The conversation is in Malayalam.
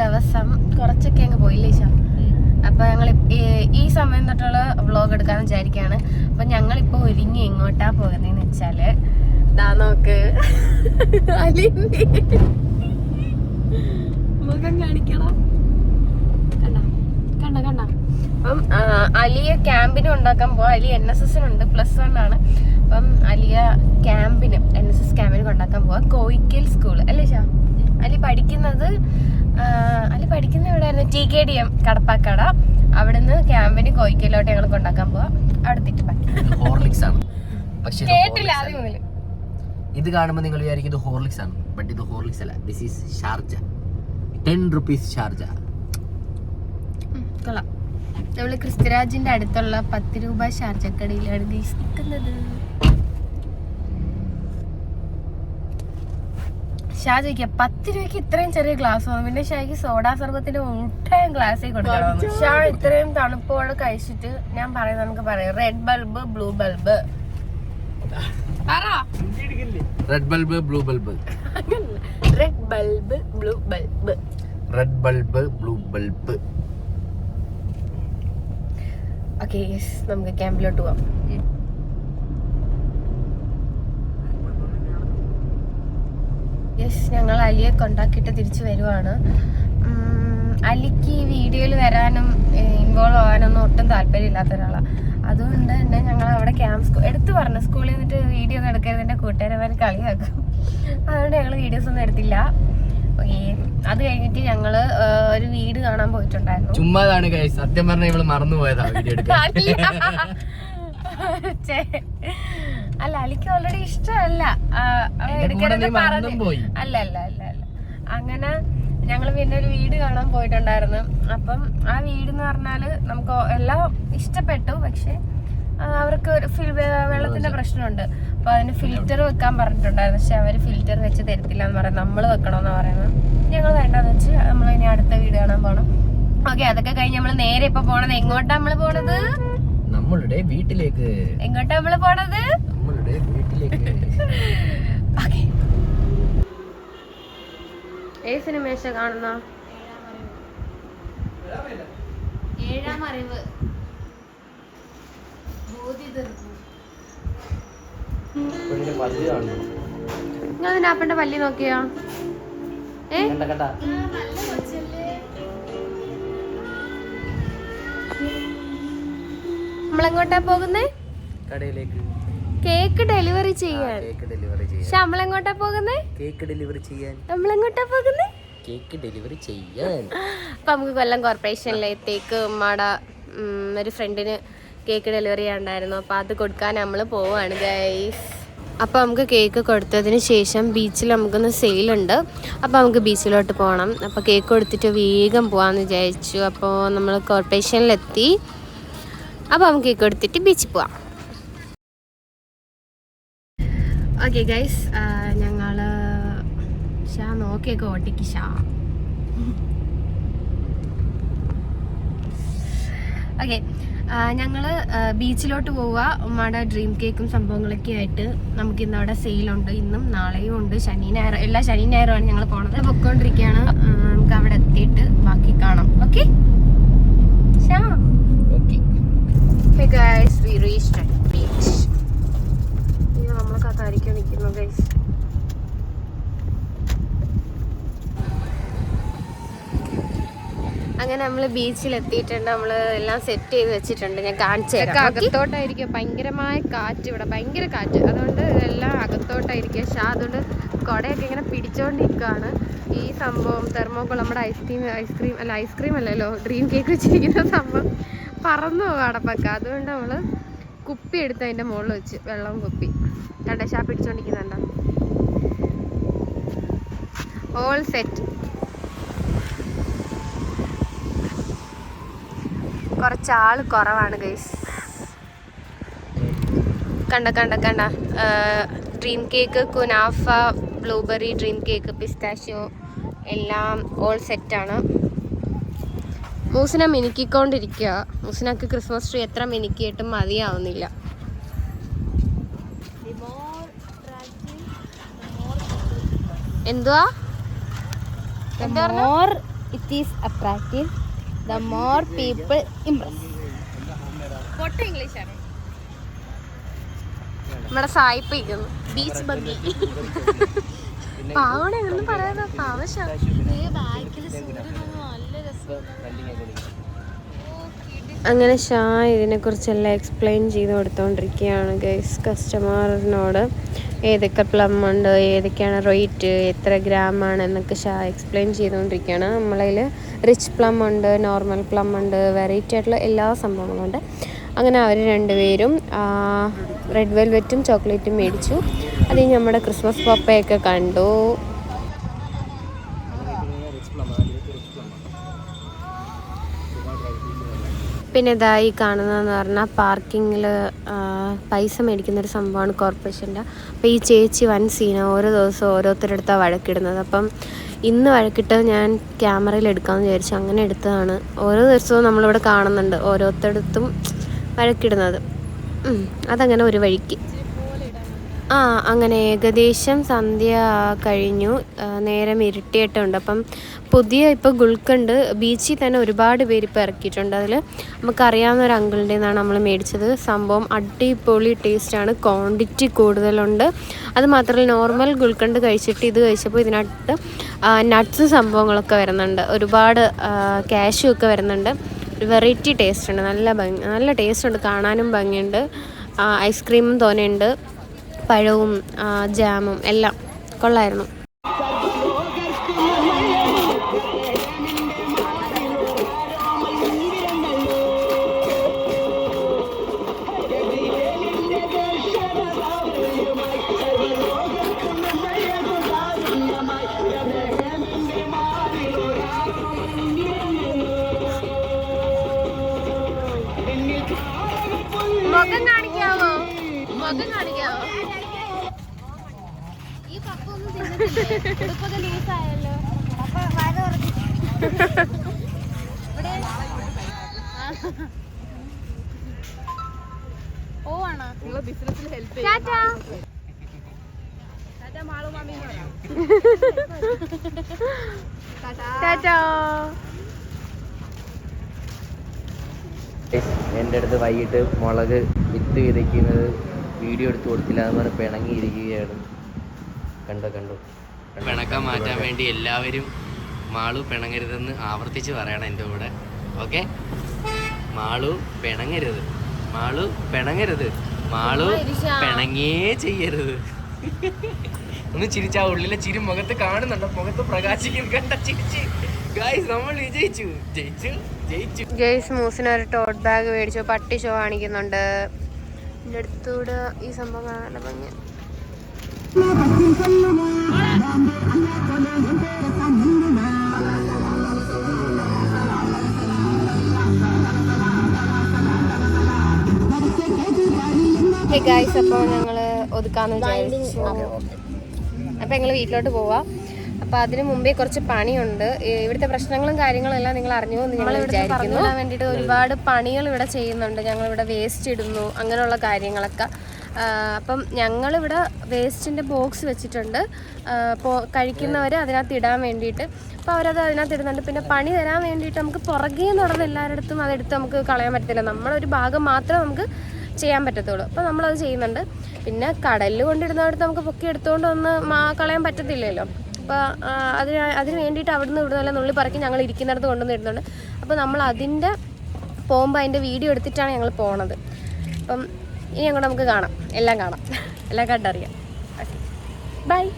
ദിവസം കുറച്ചൊക്കെ അങ്ങ് പോയില്ലേ ഈശ? അപ്പൊ ഞങ്ങൾ ഈ സമയം തൊട്ടുള്ള വ്ളോഗ് എടുക്കാന്ന് വിചാരിക്കാണ്. അപ്പൊ ഞങ്ങളിപ്പോ ഒരുങ്ങി എങ്ങോട്ടാ പോകുന്നതെന്ന് വെച്ചാൽ ദാ നോക്ക്. മുഖം കാണിക്കണം? കണ്ട? കണ്ട കണ്ട? അപ്പം അലിയ അലിയെ ക്യാമ്പിന് ഉണ്ടാക്കാൻ പോവാ. അലി എൻ എസ് എസിനുണ്ട് പ്ലസ് വൺ ആണ്. അപ്പം അലിയ ക്യാമ്പിന് എൻ എസ് എസ് ക്യാമ്പിന് കൊണ്ടാക്കാൻ പോവാ. കോയിക്കൽ സ്കൂൾ അല്ലേ ഷാ അലി പഠിക്കുന്നത് ആ, അലി പഠിക്കുന്ന എവിടെയായിരുന്നു? T K D M Kadappakada. അവിടുന്ന് ക്യാമ്പിന് കോയിക്കലോട്ട് ഞങ്ങൾ കൊണ്ടാക്കാൻ പോവാ. അവിടെ ഹോർലിക്സ് ആണ്. പക്ഷേ കേട്ടില്ല ആദ്യം മുതൽ ഇത് കാണുമ്പോൾ നിങ്ങൾ വിചാരിക്കും ഇത് ഹോർലിക്സ് ആണ്. ബട്ട് ഇത് ഹോർലിക്സ് അല്ല. This is Sharjah. Ten rupees Sharjah. നമ്മൾ ക്രിസ്തുരാജിന്റെ അടുത്തുള്ള പത്ത് രൂപ ഷാർജക്കടയിലാണ് നിൽക്കുന്നത് ഷാ ചോദിക്കുക പത്ത് രൂപയ്ക്ക് ഇത്രയും ചെറിയ ഗ്ലാസ് വന്നു പിന്നെ ഷായ്ക്ക് സോഡാ സർബത്തിന്റെ മുട്ടയും ഗ്ലാസ്സിൽ കൊടുക്കണം ഷാ ഇത്രയും തണുപ്പോടെ കഴിച്ചിട്ട് ഞാൻ പറയുന്നത് നമുക്ക് പറയാം. Red bulb blue bulb red bulb blue bulb red bulb blue bulb red bulb blue bulb okay നമുക്ക് ക്യാമ്പിലോട്ട് പോവാം. യെസ് ഞങ്ങൾ അലിയെ കൊണ്ടാക്കിയിട്ട് തിരിച്ചു വരുവാണ്. അലിക്ക് ഈ വീഡിയോയിൽ വരാനും ഇൻവോൾവ് ആവാനൊന്നും ഒട്ടും താല്പര്യമില്ലാത്ത ഒരാളാണ് അതുകൊണ്ട് തന്നെ ഞങ്ങൾ അവിടെ ക്യാമ്പ് എടുത്തു പറഞ്ഞു. സ്കൂളിൽ നിന്നിട്ട് വീഡിയോ ഒന്നും എടുക്കരുത് എന്റെ കൂട്ടുകാരന്മാർ കളിയാക്കും. അതുകൊണ്ട് ഞങ്ങൾ വീഡിയോസ് ഒന്നും എടുത്തില്ല. അത് കഴിഞ്ഞിട്ട് ഞങ്ങൾ ഒരു വീട് കാണാൻ പോയിട്ടുണ്ടായിരുന്നു. ചുമ്മാതാണ് സത്യം പറഞ്ഞാൽ ഇവൾ മറന്നു പോയതാ വീഡിയോ എടുക്കാൻ. അല്ല അലിക്ക് ഓൾറെഡി ഇഷ്ടമല്ല. അല്ല അല്ല അല്ല അല്ല. അങ്ങനെ ഞങ്ങൾ പിന്നെ ഒരു വീട് കാണാൻ പോയിട്ടുണ്ടായിരുന്നു. അപ്പം ആ വീട് എന്ന് പറഞ്ഞാൽ നമുക്ക് എല്ലാം ഇഷ്ടപ്പെട്ടു. പക്ഷെ അവർക്ക് ഒരു ഫിൽ- വെള്ളത്തിന്റെ പ്രശ്നമുണ്ട്. അപ്പൊ അതിന് ഫിൽറ്റർ വെക്കാൻ പറഞ്ഞിട്ടുണ്ടായിരുന്നു. പക്ഷെ അവർ ഫിൽറ്റർ വെച്ച് തരത്തില്ല എന്ന് പറയുന്നത് നമ്മൾ വെക്കണമെന്ന് പറയുന്നത്. ഞങ്ങൾ വേണ്ടെന്ന് വെച്ച് നമ്മൾ ഇനി അടുത്ത വീട് കാണാൻ പോകണം ഓക്കെ അതൊക്കെ കഴിഞ്ഞ് നമ്മൾ നേരെ ഇപ്പൊ പോണത് എങ്ങോട്ടാ നമ്മൾ പോണത്? നമ്മളുടെ വീട്ടിലേക്ക്. എങ്ങോട്ടാ നമ്മൾ പോണത്? ഏത് സിനിമേശ കാണുന്ന? ഏഴാം അറിവ്. നിങ്ങൾ അതിന്റെ പല്ലി നോക്കിയോ? ഏ? നമ്മളെങ്ങോട്ടാ പോകുന്നേ? കടയിലേക്ക്. കേക്ക് ഡെലിവറി ചെയ്യാൻ. കേക്ക് ഡെലിവറി ചെയ്യാൻ. പക്ഷെ നമ്മളെങ്ങോട്ടാ പോകുന്നേ? കേക്ക് ഡെലിവറി ചെയ്യാൻ. നമ്മളെങ്ങോട്ടാ പോകുന്നത് കേക്ക് ഡെലിവറി ചെയ്യാൻ. അപ്പൊ നമുക്ക് കൊല്ലം കോർപ്പറേഷനിലേക്ക് തേക്ക് ഉം, ഒരു ഫ്രണ്ടിന് കേക്ക് ഡെലിവറി ചെയ്യാണ്ടായിരുന്നു അപ്പൊ അത് കൊടുക്കാൻ നമ്മൾ പോവാണ് ഗൈസ് അപ്പോൾ നമുക്ക് കേക്ക് കൊടുത്തതിന് ശേഷം ബീച്ചിൽ നമുക്കൊന്ന് സെയിലുണ്ട് അപ്പോൾ നമുക്ക് ബീച്ചിലോട്ട് പോകണം അപ്പോൾ കേക്ക് കൊടുത്തിട്ട് വേഗം പോകാമെന്ന് വിചാരിച്ചു. അപ്പോൾ നമ്മൾ കോർപ്പറേഷനിലെത്തി. അപ്പോൾ നമുക്ക് കേക്ക് കൊടുത്തിട്ട് ബീച്ചിൽ പോവാം. ഓക്കെ ഗൈസ് ഞങ്ങൾ ഷാ നോക്കിയൊക്കെ ഓട്ടിക്ക് ഷാ ഓക്കെ ഞങ്ങൾ ബീച്ചിലോട്ട് പോവുക. ഉമ്മയുടെ ഡ്രീം കേക്കും സംഭവങ്ങളൊക്കെ ആയിട്ട് നമുക്ക് ഇന്ന് അവിടെ സെയിലുണ്ട് ഇന്നും നാളെയും ഉണ്ട്. ശനി ഞായർ എല്ലാ ശനി ഞായറുമാണ് ഞങ്ങൾ പോണത്. പൊക്കോണ്ടിരിക്കുകയാണ് നമുക്ക് അവിടെ എത്തിയിട്ട് ബാക്കി കാണാം. Okay Sha okay guys we reach beach നമ്മൾ കാത്തായിരിക്കും നിൽക്കുന്നു ഗൈസ് അങ്ങനെ നമ്മൾ ബീച്ചിൽ എത്തിയിട്ടുണ്ട് നമ്മൾ എല്ലാം സെറ്റ് ചെയ്ത് വെച്ചിട്ടുണ്ട്. ഞാൻ കാണിച്ചു തരാം. അകത്തോട്ടായിരിക്കും. ഭയങ്കരമായ കാറ്റ് ഇവിടെ. ഭയങ്കര കാറ്റ്. അതുകൊണ്ട് എല്ലാം അകത്തോട്ടായിരിക്കും. പക്ഷെ അതുകൊണ്ട് കുടയൊക്കെ ഇങ്ങനെ പിടിച്ചോണ്ടിരിക്കുകയാണ് ഈ സംഭവം തെർമോക്കോൾ നമ്മുടെ ഐസ്ക്രീം ഐസ്ക്രീം അല്ല ഐസ്ക്രീം അല്ലല്ലോ. ഡ്രീം കേക്ക് വെച്ചിരിക്കുന്ന സംഭവം. പറന്നു പോകും അടപ്പൊക്കെ അതുകൊണ്ട് നമ്മൾ കുപ്പി എടുത്ത് അതിന്റെ മുകളിൽ വെച്ച് വെള്ളം കുപ്പി. കണ്ട? ഷാ പിടിച്ചോണ്ടിരിക്കുന്നുണ്ടോ? ഓൾ സെറ്റ് കുറച്ച് ആൾ കുറവാണ് ഗൈസ് കണ്ട കണ്ട കണ്ട. ഡ്രീം കേക്ക് കുനാഫ ബ്ലൂബെറി ഡ്രീം കേക്ക് പിസ്താഷ്യോ എല്ലാം ഓൾ സെറ്റാണ് മൂസിനെ മിനുക്കിക്കൊണ്ടിരിക്കുക മൂസിനക്ക് ക്രിസ്മസ് ട്രീ എത്ര മിനുക്കിയിട്ടും മതിയാവുന്നില്ല. എന്തുവാ? More it is attractive the more people impress നമ്മുടെ സായിപ്പ് ഇരിക്കുന്നു ബീച്ച് ഭംഗി പാവണ എന്നും നല്ല പാവശ അങ്ങനെ ഷാ ഇതിനെക്കുറിച്ചെല്ലാം എക്സ്പ്ലെയിൻ ചെയ്ത് കൊടുത്തുകൊണ്ടിരിക്കുകയാണ് ഗൈസ് കസ്റ്റമറിനോട് ഏതൊക്കെ പ്ലം ഉണ്ട് ഏതൊക്കെയാണ് റേറ്റ് എത്ര ഗ്രാം ആണ് എന്നൊക്കെ ഷാ എക്സ്പ്ലെയിൻ ചെയ്തുകൊണ്ടിരിക്കുകയാണ്. നമ്മളതിൽ റിച്ച് പ്ലം ഉണ്ട് നോർമൽ പ്ലം ഉണ്ട് വെറൈറ്റി ആയിട്ടുള്ള എല്ലാ സംഭവങ്ങളുണ്ട് അങ്ങനെ അവർ രണ്ടുപേരും റെഡ് വെൽവെറ്റും ചോക്ലേറ്റും മേടിച്ചു. അത് നമ്മുടെ ക്രിസ്മസ് പപ്പയൊക്കെ കണ്ടു. പിന്നെ ഇതാ ഈ കാണുന്നതെന്ന് പറഞ്ഞാൽ പാർക്കിങ്ങിൽ പൈസ മേടിക്കുന്ന ഒരു സംഭവമാണ് കോർപ്പറേഷന്റെ. അപ്പോൾ ഈ ചേച്ചി വൻ സീന ഓരോ ദിവസവും ഓരോരുത്തരെടുത്താണ് വഴക്കിടുന്നത്. അപ്പം ഇന്ന് വഴക്കിട്ട് ഞാൻ ക്യാമറയിൽ എടുക്കാമെന്ന് വിചാരിച്ചു. അങ്ങനെ എടുത്തതാണ്. ഓരോ ദിവസവും നമ്മളിവിടെ കാണുന്നുണ്ട് ഓരോരുത്തരടുത്തും വഴക്കിടുന്നത്. അതങ്ങനെ ഒരു വഴിക്ക്. ആ അങ്ങനെ ഏകദേശം സന്ധ്യ കഴിഞ്ഞു. നേരം ഇരുട്ടിയിട്ടുണ്ട്. അപ്പം പുതിയ ഇപ്പോൾ ഗുൽക്കണ്ട് ബീച്ചിൽ തന്നെ ഒരുപാട് പേര് ഇപ്പോൾ ഇറക്കിയിട്ടുണ്ട്. അതിൽ നമുക്കറിയാവുന്ന ഒരു അങ്കിളിന്റെ നിന്നാണ് നമ്മൾ മേടിച്ചത്. സംഭവം അടിപൊളി ടേസ്റ്റാണ് ക്വാണ്ടിറ്റി കൂടുതലുണ്ട്. അത് മാത്രമല്ല നോർമൽ ഗുൽക്കണ്ട് കഴിച്ചിട്ട് ഇത് കഴിച്ചപ്പോൾ ഇതിനകത്ത് നട്ട്സ് സംഭവങ്ങളൊക്കെ വരുന്നുണ്ട്. ഒരുപാട് ക്യാഷും ഒക്കെ വരുന്നുണ്ട്. ഒരു വെറൈറ്റി ടേസ്റ്റ് ഉണ്ട്. നല്ല ഭംഗി നല്ല ടേസ്റ്റ് ഉണ്ട്. കാണാനും ഭംഗിയുണ്ട്. ഐസ്ക്രീമും തോനെയുണ്ട്. പഴവും ജാമും എല്ലാം. കൊള്ളായിരുന്നു. മുഖം കാണിക്കാവോ? മുഖം കാണിക്കാവോ ഈ പപ്പ ഒന്നും തിന്നിട്ടില്ലേ ഉടുപ്പൊക്കെ പോവാണോ ടാറ്റാ ടാറ്റാ എന്റെ അടുത്ത് വൈകിട്ട് മുളക് വിത്ത് വിതയ്ക്കുന്നത് വീഡിയോ എടുത്ത് കൊടുത്തില്ല പറഞ്ഞ് പിണങ്ങിയിരിക്കുകയാണ്. കണ്ടോ കണ്ടു. പിണക്കം മാറ്റാൻ വേണ്ടി എല്ലാവരും മാളു പിണങ്ങരുതെന്ന് ആവർത്തിച്ച് പറയണം എന്റെ കൂടെ. ഓക്കെ? മാളു പിണങ്ങരുത്. മാളു പിണങ്ങരുത്. മാളു പിണങ്ങേ ചെയ്യരുത്. ഒന്ന് ചിരിച്ചാ ഉള്ളിലെ ചിരി മുഖത്ത് കാണുന്നുണ്ട്? മുഖത്ത് പ്രകാശിക്കും കണ്ട ചിരിച്ച്. ഗൈസ് നമ്മൾ വിജയിച്ചു. ജയിച്ചു ജയിച്ചു. ഗേസ് മൂസിന് ഒരു ടോട്ട് ബാഗ് മേടിച്ചു. പട്ടി ഷോ കാണിക്കുന്നുണ്ട്. എന്റെ അടുത്തൂടെ ഈ സംഭവം കാണാൻ ഭംഗി. ഗായ്സ് അപ്പോൾ ഞങ്ങൾ ഒതുക്കാന്ന് വിചാരിച്ചു. അപ്പോൾ ഞങ്ങൾ വീട്ടിലോട്ട് പോവാം. അപ്പോൾ അതിന് മുമ്പേ കുറച്ച് പണിയുണ്ട്. ഇവിടുത്തെ പ്രശ്നങ്ങളും കാര്യങ്ങളും എല്ലാം നിങ്ങൾ അറിഞ്ഞു എന്ന് ഞങ്ങൾ വിചാരിക്കുന്നു. വേണ്ടിയിട്ട് ഒരുപാട് പണികൾ ഇവിടെ ചെയ്യുന്നുണ്ട്. ഞങ്ങൾ ഇവിടെ വേസ്റ്റ് ഇടുന്നു അങ്ങനെയുള്ള കാര്യങ്ങളൊക്കെ. അപ്പം ഞങ്ങളിവിടെ വേസ്റ്റിന്റെ ബോക്സ് വെച്ചിട്ടുണ്ട്. കഴിക്കുന്നവർ അതിനകത്ത് ഇടാൻ വേണ്ടിയിട്ട്. അപ്പോൾ അവരത് അതിനകത്ത് ഇടുന്നുണ്ട്. പിന്നെ പണി തരാൻ വേണ്ടിയിട്ട് നമുക്ക് പുറകെ നടന്ന് എല്ലാവരുടെ അതെടുത്ത് നമുക്ക് കളയാൻ പറ്റത്തില്ല. നമ്മളൊരു ഭാഗം മാത്രമേ നമുക്ക് ചെയ്യാൻ പറ്റത്തുള്ളൂ. അപ്പോൾ നമ്മളത് ചെയ്യുന്നുണ്ട്. പിന്നെ കടലിൽ കൊണ്ടിടുന്നിടത്ത് നമുക്ക് പൊക്കി എടുത്തുകൊണ്ട് ഒന്ന് കളയാൻ പറ്റത്തില്ലല്ലോ. അപ്പോൾ അതിന് അതിന് വേണ്ടിയിട്ട് അവിടുന്ന് ഇവിടുന്ന് എല്ലാം നുള്ളി പറക്കി ഞങ്ങൾ ഇരിക്കുന്നിടത്ത് കൊണ്ടുവന്ന് ഇടുന്നുണ്ട്. അപ്പോൾ നമ്മൾ അതിന്റെ പോകുമ്പോൾ അതിന്റെ വീഡിയോ എടുത്തിട്ടാണ് ഞങ്ങൾ പോണത്. അപ്പം ഇനി അങ്ങോട്ട് നമുക്ക് കാണാം. എല്ലാം കാണാം. എല്ലാം കണ്ടറിയാം. ബൈ